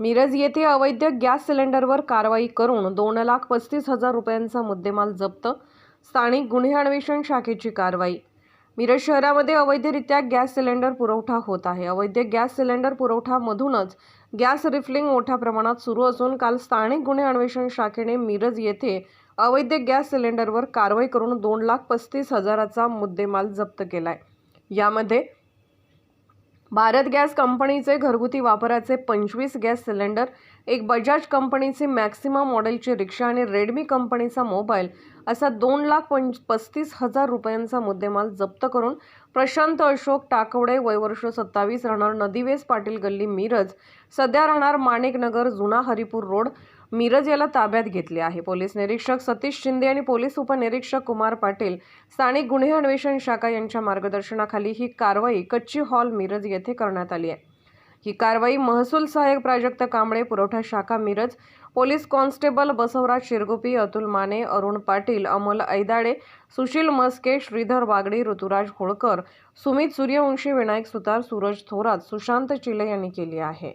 मिरज येथे अवैध गॅस सिलेंडरवर कारवाई करून दोन लाख पस्तीस हजार रुपयांचा मुद्देमाल जप्त. स्थानिक गुन्हे अन्वेषण शाखेची कारवाई. मिरज शहरामध्ये अवैधरित्या गॅस सिलेंडर पुरवठा होत आहे. अवैध गॅस सिलेंडर पुरवठामधूनच गॅस रिफिलिंग मोठ्या प्रमाणात सुरू असून काल स्थानिक गुन्हे अन्वेषण शाखेने मिरज येथे अवैध गॅस सिलेंडरवर कारवाई करून दोन लाख पस्तीस हजाराचा मुद्देमाल जप्त केलाय. यामध्ये भारत गॅस कंपनीचे घरगुती वापराचे पंचवीस गॅस सिलेंडर एक बजाज कंपनीचे मॅक्सिमा मॉडेलची रिक्षा आणि रेडमी कंपनीचा मोबाईल असा दोन लाख पंच पस्तीस हजार रुपयांचा मुद्देमाल जप्त करून प्रशांत अशोक टाकवडे वयवर्ष सत्तावीस राहणार नदीवेस पाटील गल्ली मिरज. सध्या राहणार माणिकनगर जुना हरिपूर रोड. मिरज याला ताब्यात घेतले आहे. पोलीस निरीक्षक सतीश शिंदे आणि पोलीस उपनिरीक्षक कुमार पाटील स्थानिक गुन्हे अन्वेषण शाखा यांच्या मार्गदर्शनाखाली ही कारवाई कच्ची हॉल मिरज येथे करण्यात आली आहे. ही कारवाई महसूल सहाय्यक प्राजक्त कांबळे पुरवठा शाखा मिरज पोलीस कॉन्स्टेबल बसवराज शिरगुपी अतुल माने अरुण पाटील अमोल ऐदाडे सुशील मस्के श्रीधर वागडी ऋतुराज होळकर सुमित सूर्यवंशी विनायक सुतार सूरज थोरात सुशांत चिले यांनी केली आहे.